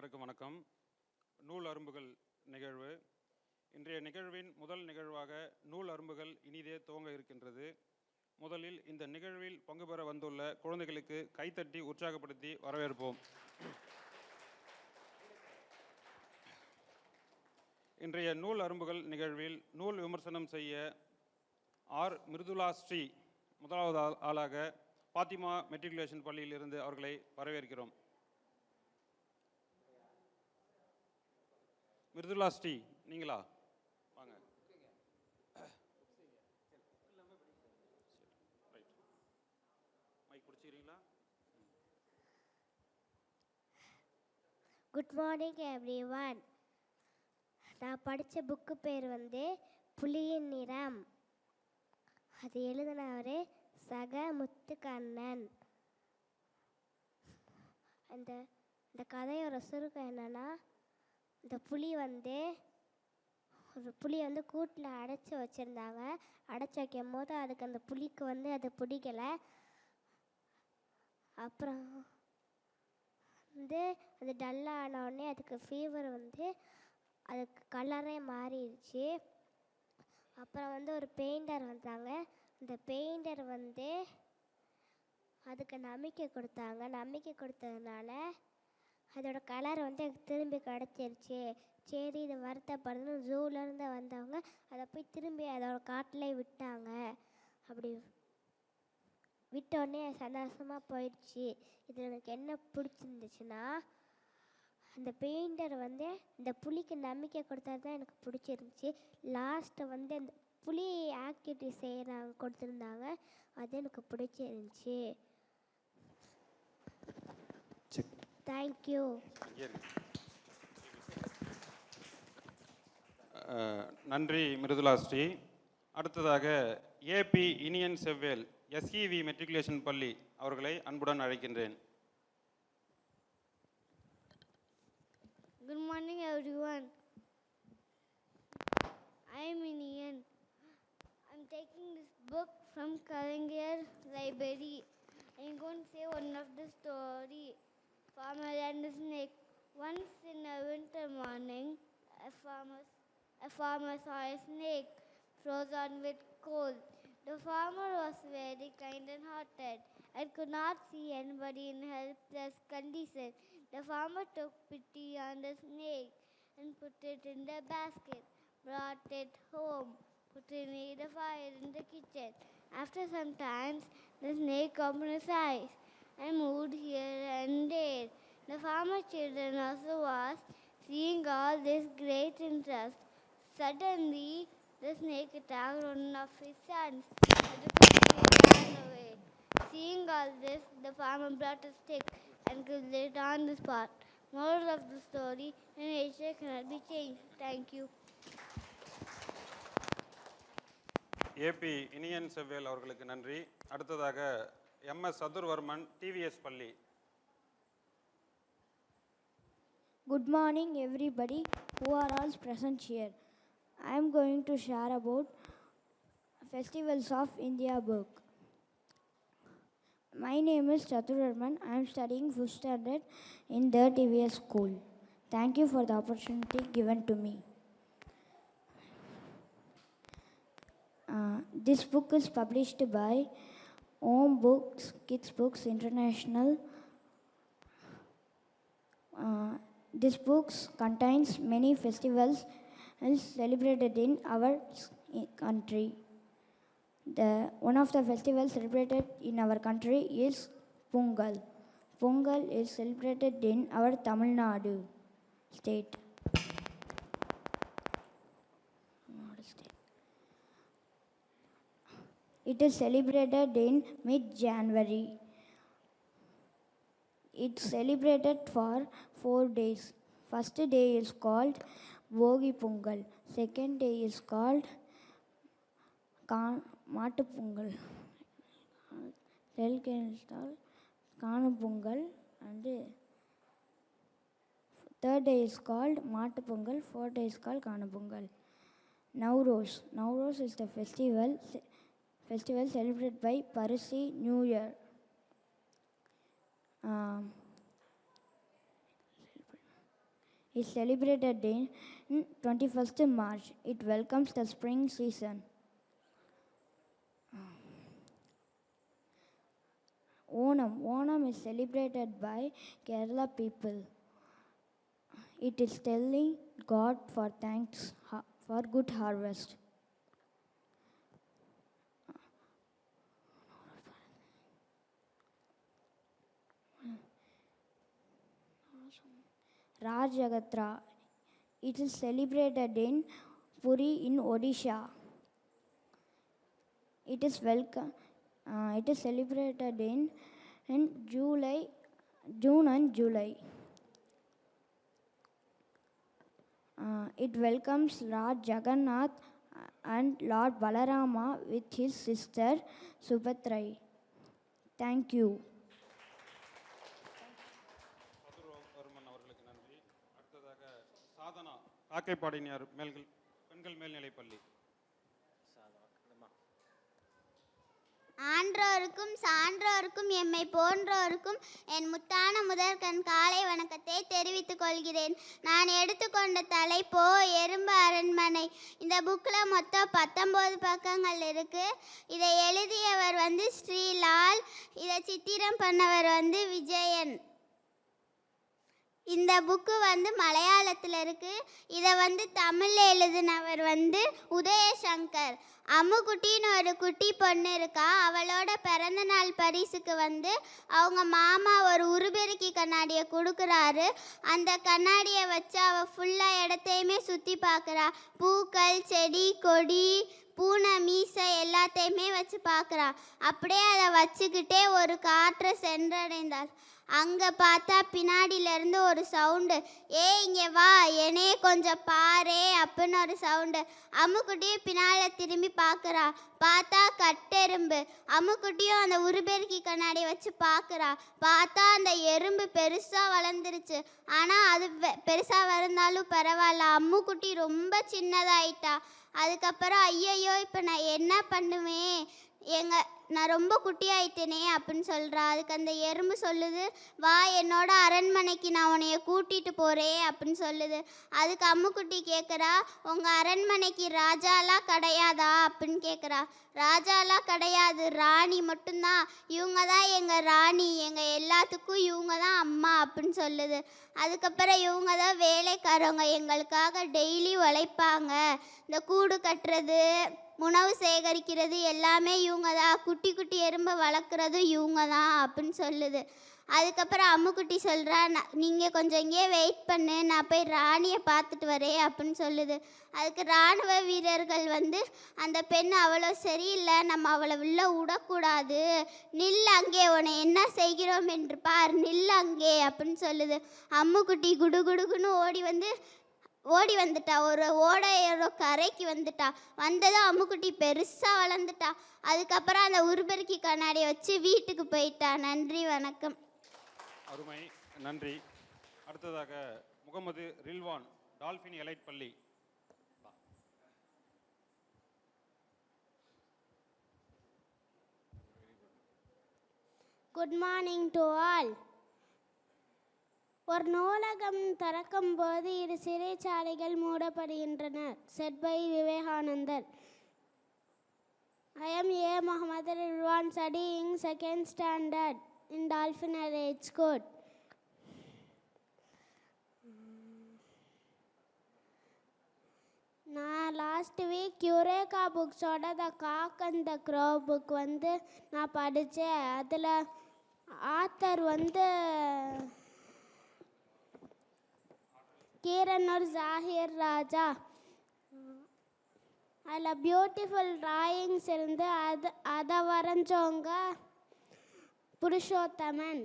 அனைவருக்கும் வணக்கம். நூல் அரும்புகள் நிகழ்வு. இன்றைய நிகழ்வின் முதல் நிகழ்வாக நூல் அரும்புகள் இனிதே துவங்க இருக்கின்றது. முதலில் இந்த நிகழ்வில் பங்கு பெற வந்துள்ள குழந்தைகளுக்கு கைத்தட்டி உற்சாகப்படுத்தி வரவேற்போம். இன்றைய நூல் அரும்புகள் நிகழ்வில் நூல் விமர்சனம் செய்ய ஆர். மிருதுலா ஸ்ரீ முதலாவது ஆளாக பாத்திமா மெட்ரிகுலேஷன் பள்ளியிலிருந்து அவர்களை வரவேற்கிறோம். மிருதுலா ஸ்ரீ நீங்களா? வாங்க. மைக் பிடிச்சிக்கிறீங்களா? குட் மார்னிங் எவ்ரிவன் நான் படித்த புக்கு பேர் வந்து புலியின் நிறம். அது எழுதினவர் சக முத்துக்கண்ணன். அந்த இந்த கதையோட சுருக்கம் என்னன்னா இந்த புளி வந்து ஒரு புளியை வந்து கூட்டில் அடைச்சி வச்சுருந்தாங்க. அடைச்சி வைக்கும் போது அதுக்கு அந்த புளிக்கு வந்து அது பிடிக்கலை. அப்புறம் வந்து அது டல்லான உடனே அதுக்கு ஃபீவர் வந்து அதுக்கு கலரே மாறிடுச்சு. அப்புறம் வந்து ஒரு பெயிண்டர் வந்தாங்க. அந்த பெயிண்டர் வந்து அதுக்கு நம்பிக்கை கொடுத்தாங்க. நம்பிக்கை கொடுத்ததுனால அதோட கலர் வந்து எனக்கு திரும்பி கிடச்சிருச்சு. சரி இது வருத்தப்படுதுன்னு ஜூலேருந்து வந்தவங்க அதை போய் திரும்பி அதோட காட்டிலே விட்டாங்க. அப்படி விட்டோடனே சந்தோஷமாக போயிடுச்சு. இதில் எனக்கு என்ன பிடிச்சிருந்துச்சுன்னா அந்த பெயிண்டர் வந்து இந்த புலிக்கு நம்பிக்கை கொடுத்தது தான் எனக்கு பிடிச்சிருந்துச்சி. லாஸ்ட்டு வந்து அந்த புலி ஆக்டிவிட்டி செய்கிறாங்க கொடுத்துருந்தாங்க. அது எனக்கு பிடிச்சிருந்துச்சி செக் தேங்க்யூ இருக்கு அஹ், நன்றி மிருதுலா ஸ்ரீ அடுத்ததாக AP Iniyan Sevvel SEV matriculation பள்ளி அவர்களை அன்புடன் அழைக்கின்றேன் Good morning, everyone. I am Inian. I'm taking this book from Kalangier Library. I'm going to say one of the story. Farmer and the snake. Once in a winter morning, a farmer, a farmer saw a snake frozen with cold. The farmer was very kind and hearted and could not see anybody in helpless condition. The farmer took pity on the snake and put it in the basket, brought it home, put it near the fire in the kitchen. After some time, the snake opened its eyes and moved here and there. The farmer's children also was seeing all this great interest. Suddenly, the snake attacked one of his sons, and the quickly ran away. Seeing all this, the farmer brought a stick and killed it on the spot. Moral of the story: nature cannot be changed. Thank you. AP Iniyan Sevvel அவர்களுக்கு நன்றி அடுத்ததாக MS சதுர்வர்மன் TVS பள்ளி Good morning, everybody who are all present here. I am going to share about Festivals of India book. My name is Chaturarman. I am studying fifth standard in the TVS school. Thank you for the opportunity given to me. Uh, this book is published by Home Books, Kids Books International. Uh, this book contains many festivals celebrated in our country. The one of the festivals celebrated in our country is Pongal. Pongal is celebrated in our Tamil Nadu state. Nadu state. It is celebrated in mid-January. It's celebrated for four days. First day is called Bogi Pongal. Second day is called Matu Pongal. Second is called Kanu Pongal. And third day is called Matu Pongal. Fourth day is called Kanu Pongal. Nowruz. Nowruz is the festival festival celebrated by Parsi New Year. Um, is celebrated in 21st March. It welcomes the spring season. Onam. Onam is celebrated by Kerala people. It is telling God for thanks for good harvest. Rajagatra. It is celebrated in Puri in Odisha. It is welcome. Uh, it is celebrated in in July, June and July. Uh, it welcomes Lord Jagannath and Lord Balarama with his sister Subhadrai. Thank you. காக்கைப்பாடினியார் மேல்கள் பெண்கள் மேல்நிலைப் பள்ளி ஆன்றோருக்கும் சான்றோருக்கும் எம்மை போன்றோருக்கும் என் முத்தான முதற்கண் காலை வணக்கத்தை தெரிவித்துக் கொள்கிறேன். நான் எடுத்துக்கொண்ட தலைப்போ எறும்பு அரண்மனை. இந்த புக்கில் மொத்தம் பத்தொம்போது பக்கங்கள் இருக்குது இதை எழுதியவர் வந்து ஸ்ரீலால் இதை சித்திரம் பண்ணவர் வந்து விஜயன். இந்த புக்கு வந்து மலையாளத்தில் இருக்குது இதை வந்து தமிழில் எழுதினவர் வந்து உதயசங்கர். அம்முக்குட்டின்னு ஒரு குட்டி பொண்ணு இருக்கா. அவளோட பிறந்த நாள் பரிசுக்கு வந்து அவங்க மாமா ஒரு உருபெருக்கி கண்ணாடியை கொடுக்குறாரு. அந்த கண்ணாடியை வச்சு அவள் ஃபுல்லாக இடத்தையுமே சுற்றி பார்க்குறா. பூக்கள் செடி கொடி பூனை மீசை எல்லாத்தையுமே வச்சு பார்க்குறா அப்படியே அதை வச்சுக்கிட்டே ஒரு காற்றை சென்றடைந்தாள். அங்கே பார்த்தா பின்னாடியிலேருந்து ஒரு சவுண்டு. ஏ இங்கே வா என்னையே கொஞ்சம் பாரே அப்படின்னு ஒரு சவுண்டு. அம்முக்குட்டியும் பின்னால் திரும்பி பார்க்குறா. பார்த்தா கட்டெரும்பு. அம்முக்குட்டியும் அந்த உருபெருக்கி கண்ணாடி வச்சு பார்க்குறா. பார்த்தா அந்த எறும்பு பெருசாக வளர்ந்துருச்சு. ஆனால் அது பெருசாக வளர்ந்தாலும் பரவாயில்ல. அம்முக்குட்டி ரொம்ப சின்னதாயிட்டா. அதுக்கப்புறம் ஐயையோ இப்போ நான் என்ன பண்ணுவேன்? எங்க நான் ரொம்ப குட்டியாயிட்டேனே அப்படின்னு சொல்கிறா அதுக்கு அந்த எறும்பு சொல்லுது வா என்னோட அரண்மனைக்கு நான் உன்னைய கூட்டிகிட்டு போகிறேன் அப்படின்னு சொல்லுது. அதுக்கு அம்முக்குட்டி கேட்குறா உங்கள் அரண்மனைக்கு ராஜாலாம் கிடையாதா? அப்படின்னு கேட்குறா ராஜாலாம் கிடையாது ராணி மட்டும்தான். இவங்க தான் எங்கள் ராணி எங்கள் எல்லாத்துக்கும் இவங்க தான் அம்மா அப்படின்னு சொல்லுது. அதுக்கப்புறம் இவங்க தான் வேலைக்காரவங்க எங்களுக்காக டெய்லி உழைப்பாங்க. இந்த கூடு கட்டுறது உணவு சேகரிக்கிறது எல்லாமே இவங்க தான். குட்டி குட்டி எறும்பை வளர்க்குறதும் இவங்க தான் அப்படின்னு சொல்லுது. அதுக்கப்புறம் அம்முக்குட்டி சொல்கிறா நீங்கள் கொஞ்சம் இங்கேயே வெயிட் பண்ணு நான் போய் ராணியை பார்த்துட்டு வரேன் அப்படின்னு சொல்லுது. அதுக்கு இராணுவ வீரர்கள் வந்து அந்த பெண் அவ்வளோ சரியில்லை நம்ம அவளை உள்ளே விடக்கூடாது. நில் அங்கே உன்னை என்ன செய்கிறோம் என்று பார் நில் அங்கே அப்படின்னு சொல்லுது. அம்முக்குட்டி குடு குடுகுன்னு ஓடி வந்து ஓடி வந்துட்டா ஒரு ஓடையோட கரைக்கு வந்துட்டா வந்ததும் அம்முக்குட்டி பெருசாக வளர்ந்துட்டா. அதுக்கப்புறம் அந்த உருபெருக்கி கண்ணாடியை வச்சு வீட்டுக்கு போயிட்டா. நன்றி வணக்கம். அருமை நன்றி. அடுத்ததாக முகமது ரில்வான் டால்ஃபின் எலைட் பள்ளி குட் மார்னிங் டு ஆல் ஒரு நூலகம் திறக்கும் போது இரு சிறைச்சாலைகள் மூடப்படுகின்றன. Said by Vivekanandar. I am a Mohammed Riwan studying second standard in Dolphin age code. நான் last week Eureka புக்ஸோட the cock and the crow book வந்து நான் படித்தேன் அதில் ஆத்தர் வந்து கீரனூர் ஜாகிர் ராஜா. அதில் பியூட்டிஃபுல் டிராயிங்ஸ் இருந்து அது அதை வரைஞ்சவங்க புருஷோத்தமன்.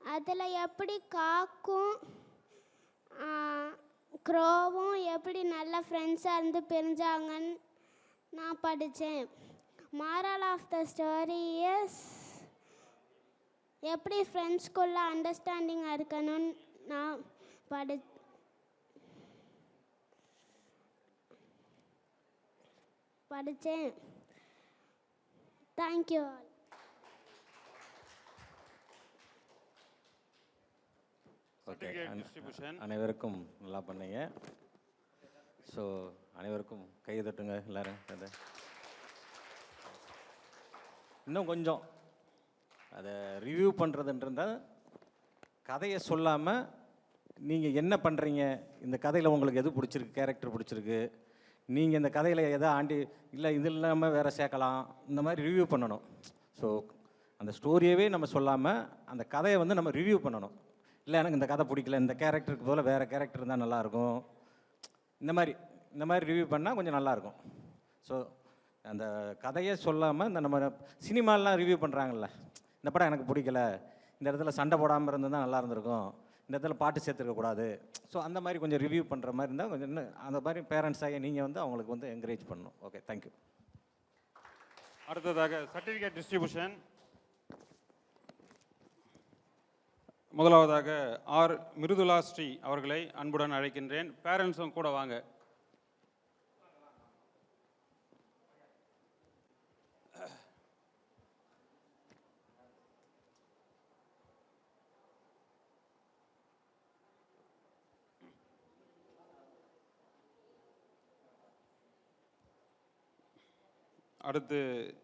அதில் எப்படி காக்கும் க்ரோவும் எப்படி நல்ல ஃப்ரெண்ட்ஸாக இருந்து பிரிஞ்சாங்கன்னு நான் படித்தேன் moral of the story is எப்படி ஃப்ரெண்ட்ஸ்குள்ளே அண்டர்ஸ்டாண்டிங்காக இருக்கணும்னு நான் படி படித்தேன் தேங்க்யூ ஆல் ஓகே. அனைவருக்கும் நல்லா பண்ணீங்க. ஸோ அனைவருக்கும் கை தட்டுங்க எல்லாரும். அதை. இன்னும் கொஞ்சம். அதை ரிவ்யூ பண்ணுறதுன்றத கதையை சொல்லாமல் நீங்கள் என்ன பண்ணுறீங்க இந்த கதையில் உங்களுக்கு எது பிடிச்சிருக்கு? கேரக்டர் பிடிச்சிருக்கு? நீங்கள் இந்த கதையில் எதை ஆண்டி இல்லை இது இல்லாமல் வேறு சேர்க்கலாம். இந்த மாதிரி ரிவ்யூ பண்ணணும். ஸோ அந்த ஸ்டோரியவே நம்ம சொல்லாமல் அந்த கதையை வந்து நம்ம ரிவ்யூ பண்ணணும். இல்லை எனக்கு இந்த கதை பிடிக்கல. இந்த கேரக்டருக்கு போல் வேறு கேரக்டர் இருந்தால் நல்லாயிருக்கும். இந்த மாதிரி இந்த மாதிரி ரிவ்யூ பண்ணால் கொஞ்சம் நல்லாயிருக்கும். ஸோ அந்த கதையே சொல்லாமல் இந்த நம்ம சினிமாலாம் ரிவ்யூ பண்ணுறாங்கல்ல இந்த படம் எனக்கு பிடிக்கல. இந்த இடத்துல சண்டை போடாமல் இருந்தால் நல்லா இருந்திருக்கும். இந்த இடத்துல பாட்டு சேர்த்துருக்கக்கூடாது ஸோ அந்த மாதிரி கொஞ்சம் ரிவ்யூ பண்ணுற மாதிரி இருந்தால் கொஞ்சம் இன்னும் அந்த மாதிரி பேரண்ட்ஸாக நீங்கள் வந்து அவங்களுக்கு வந்து என்கரேஜ் பண்ணணும். ஓகே தேங்க்யூ அடுத்ததாக சர்டிஃபிகேட் டிஸ்ட்ரிபியூஷன் முதலாவதாக ஆர் மிருதுலா ஸ்ரீ அவர்களை அன்புடன் அழைக்கின்றேன். பேரண்ட்ஸும் கூட வாங்க. அடுத்து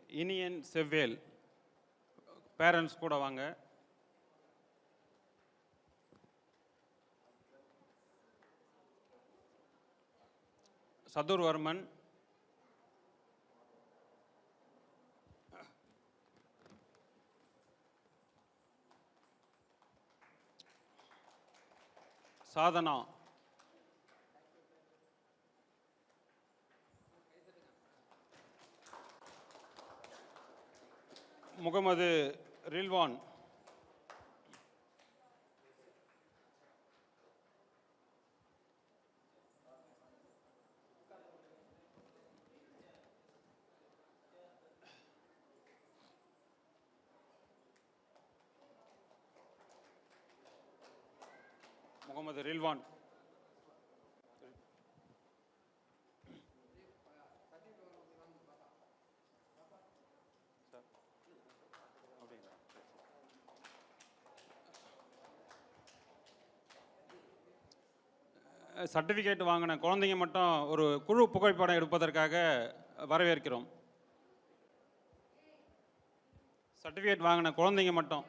இனியன் செவ்வேல். பேரண்ட்ஸ் கூட வாங்க. சதுர்வர்மன். சாதனா. முகமது ரில்வான். முகமது ரில்வான். சர்டிஃபிகேட் வாங்கின குழந்தைங்க மட்டும் ஒரு குழு புகைப்படம் எடுப்பதற்காக வரவேற்கிறோம். சர்டிஃபிகேட் வாங்கின குழந்தைங்க மட்டும்.